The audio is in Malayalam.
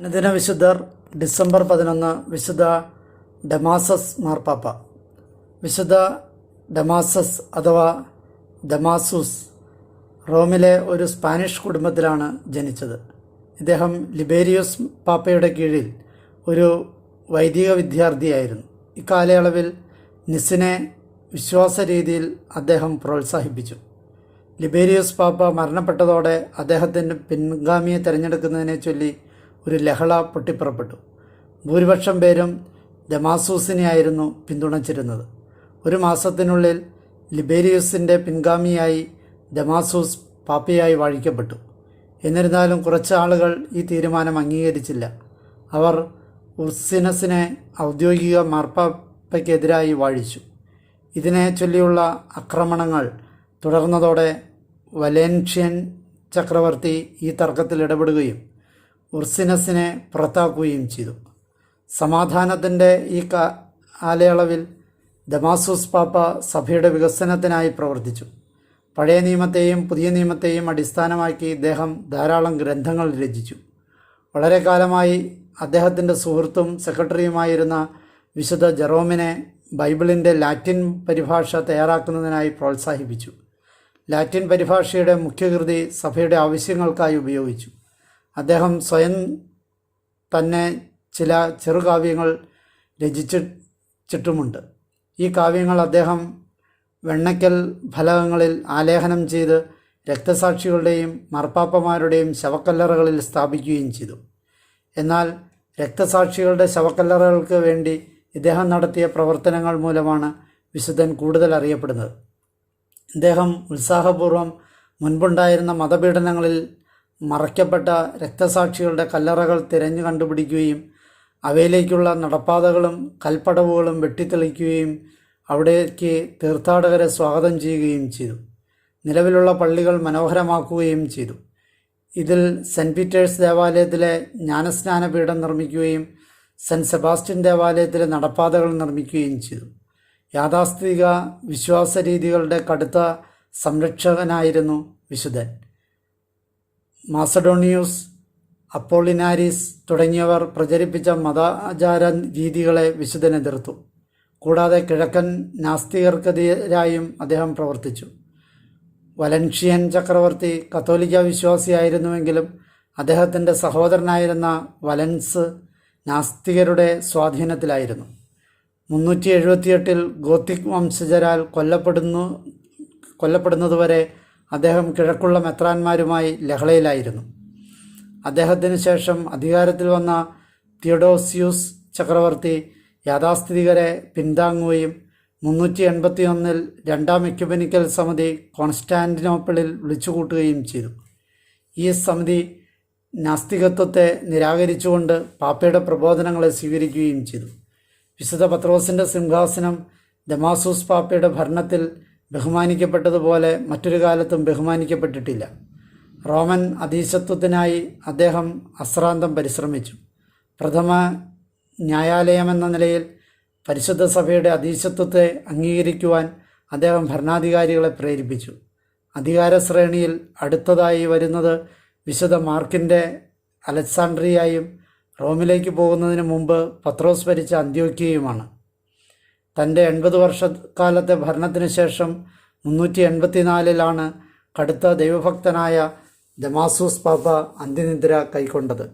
അനുദിന വിശുദ്ധർ ഡിസംബർ പതിനൊന്ന് വിശുദ്ധ ഡമാസസ് മാർപ്പാപ്പ. വിശുദ്ധ ഡമാസസ് അഥവാ ഡമാസൂസ് റോമിലെ ഒരു സ്പാനിഷ് കുടുംബത്തിലാണ് ജനിച്ചത്. ഇദ്ദേഹം ലിബേരിയോസ് പാപ്പയുടെ കീഴിൽ ഒരു വൈദിക വിദ്യാർത്ഥിയായിരുന്നു. ഇക്കാലയളവിൽ നിസിനെ വിശ്വാസ രീതിയിൽ അദ്ദേഹം പ്രോത്സാഹിപ്പിച്ചു. ലിബേരിയസ് പാപ്പ മരണപ്പെട്ടതോടെ അദ്ദേഹത്തിന്റെ പിൻഗാമിയെ തിരഞ്ഞെടുക്കുന്നതിനെ ചൊല്ലി ഒരു ലഹള പൊട്ടിപ്പുറപ്പെട്ടു. ഭൂരിപക്ഷം പേരും ദമാസൂസിനെയായിരുന്നു പിന്തുണച്ചിരുന്നത്. ഒരു മാസത്തിനുള്ളിൽ ലിബേരിയസിന്റെ പിൻഗാമിയായി ദമാസൂസ് പാപ്പയായി വാഴിക്കപ്പെട്ടു. എന്നിരുന്നാലും കുറച്ച് ആളുകൾ ഈ തീരുമാനം അംഗീകരിച്ചില്ല. അവർ ഉർസിനസിനെ ഔദ്യോഗിക മാർപ്പാപ്പയ്ക്കെതിരായി വാഴിച്ചു. ഇതിനെ ചൊല്ലിയുള്ള ആക്രമണങ്ങൾ തുടർന്നതോടെ വലേൻഷ്യൻ ചക്രവർത്തി ഈ തർക്കത്തിൽ ഇടപെടുകയും ഉർസിനസിനെ പുറത്താക്കുകയും ചെയ്തു. സമാധാനത്തിന്റെ ഈ കാലയളവിൽ ദമാസൂസ് പാപ്പ സഭയുടെ വികസനത്തിനായി പ്രവർത്തിച്ചു. പഴയ നിയമത്തെയും പുതിയ നിയമത്തെയും അടിസ്ഥാനമാക്കി ഇദ്ദേഹം ധാരാളം ഗ്രന്ഥങ്ങൾ രചിച്ചു. വളരെ കാലമായി അദ്ദേഹത്തിന്റെ സുഹൃത്തും സെക്രട്ടറിയുമായിരുന്ന വിശുദ്ധ ജെറോമിനെ ബൈബിളിന്റെ ലാറ്റിൻ പരിഭാഷ തയ്യാറാക്കുന്നതിനായി പ്രോത്സാഹിപ്പിച്ചു. ലാറ്റിൻ പരിഭാഷയുടെ മുഖ്യകൃതി സഭയുടെ ആവശ്യങ്ങൾക്കായി ഉപയോഗിച്ചു. അദ്ദേഹം സ്വയം തന്നെ ചില ചെറുകാവ്യങ്ങൾ രചിച്ചിട്ടുമുണ്ട്. ഈ കാവ്യങ്ങൾ അദ്ദേഹം വെണ്ണയ്ക്കൽ ഫലകങ്ങളിൽ ആലേഖനം ചെയ്ത് രക്തസാക്ഷികളുടെയും മർപ്പാപ്പമാരുടെയും ശവക്കല്ലറകളിൽ സ്ഥാപിക്കുകയും ചെയ്തു. എന്നാൽ രക്തസാക്ഷികളുടെ ശവക്കല്ലറകൾക്ക് വേണ്ടി ഇദ്ദേഹം നടത്തിയ പ്രവർത്തനങ്ങൾ മൂലമാണ് വിശുദ്ധൻ കൂടുതൽ അറിയപ്പെടുന്നത്. ഇദ്ദേഹം ഉത്സാഹപൂർവം മുൻപുണ്ടായിരുന്ന മതപീഡനങ്ങളിൽ മറയ്ക്കപ്പെട്ട രക്തസാക്ഷികളുടെ കല്ലറകൾ തിരഞ്ഞു കണ്ടുപിടിക്കുകയും അവയിലേക്കുള്ള നടപ്പാതകളും കൽപ്പടവുകളും വെട്ടിത്തെളിക്കുകയും അവിടേക്ക് തീർത്ഥാടകരെ സ്വാഗതം ചെയ്യുകയും ചെയ്തു. നിലവിലുള്ള പള്ളികൾ മനോഹരമാക്കുകയും ചെയ്തു. ഇതിൽ സെന്റ് പീറ്റേഴ്സ് ദേവാലയത്തിലെ ജ്ഞാനസ്നാന പീഠം നിർമ്മിക്കുകയും സെന്റ് സെബാസ്റ്റ്യൻ ദേവാലയത്തിലെ നടപ്പാതകൾ നിർമ്മിക്കുകയും ചെയ്തു. യാഥാസ്ഥിതിക വിശ്വാസ രീതികളുടെ കടുത്ത സംരക്ഷകനായിരുന്നു വിശുദ്ധൻ. മാസഡോണിയൂസ് അപ്പോളിനാരിസ് തുടങ്ങിയവർ പ്രചരിപ്പിച്ച മതാചാര രീതികളെ വിശുദ്ധനെതിർത്തു. കൂടാതെ കിഴക്കൻ നാസ്തികർക്കെതിരായും അദ്ദേഹം പ്രവർത്തിച്ചു. വലൻഷ്യൻ ചക്രവർത്തി കത്തോലിക്ക വിശ്വാസിയായിരുന്നുവെങ്കിലും അദ്ദേഹത്തിന്റെ സഹോദരനായിരുന്ന വലൻസ് നാസ്തികരുടെ സ്വാധീനത്തിലായിരുന്നു. മുന്നൂറ്റി എഴുപത്തിയെട്ടിൽ ഗോത്തിക് വംശജരാൽ കൊല്ലപ്പെടുന്നു കൊല്ലപ്പെടുന്നതുവരെ അദ്ദേഹം കിഴക്കുള്ള മെത്രാന്മാരുമായി ലഹളയിലായിരുന്നു. അദ്ദേഹത്തിന് ശേഷം അധികാരത്തിൽ വന്ന തിയഡോസ്യൂസ് ചക്രവർത്തി യാഥാസ്ഥിതികരെ പിന്താങ്ങുകയും മുന്നൂറ്റി എൺപത്തി ഒന്നിൽ രണ്ടാം എക്യുബനിക്കൽ സമിതി കോൺസ്റ്റാന്റിനോപ്പിളിൽ വിളിച്ചുകൂട്ടുകയും ചെയ്തു. ഈ സമിതി നാസ്തികത്വത്തെ നിരാകരിച്ചുകൊണ്ട് പാപ്പയുടെ പ്രബോധനങ്ങളെ സ്വീകരിക്കുകയും ചെയ്തു. വിശുദ്ധ പത്രോസിന്റെ സിംഹാസനം ദമാസൂസ് പാപ്പയുടെ ഭരണത്തിൽ ബഹുമാനിക്കപ്പെട്ടതുപോലെ മറ്റൊരു കാലത്തും ബഹുമാനിക്കപ്പെട്ടിട്ടില്ല. റോമൻ അധീശത്വത്തിനായി അദ്ദേഹം അശ്രാന്തം പരിശ്രമിച്ചു. പ്രഥമ ന്യായാലയമെന്ന നിലയിൽ പരിശുദ്ധ സഭയുടെ അധീശത്വത്തെ അംഗീകരിക്കുവാൻ അദ്ദേഹം ഭരണാധികാരികളെ പ്രേരിപ്പിച്ചു. അധികാര ശ്രേണിയിൽ അടുത്തതായി വരുന്നത് വിശുദ്ധ മാർക്കിന്റെ അലക്സാണ്ട്രിയായും റോമിലേക്ക് പോകുന്നതിന് മുമ്പ് പത്രോസ് ഭരിച്ച അന്ത്യോക്യയുമാണ്. തന്റെ എൺപത് വർഷക്കാലത്തെ ഭരണത്തിന് ശേഷം മുന്നൂറ്റി എൺപത്തിനാലിലാണ് കടുത്ത ദൈവഭക്തനായ ദമാസൂസ് പാപ്പ അന്ത്യനിദ്ര കൈക്കൊണ്ടത്.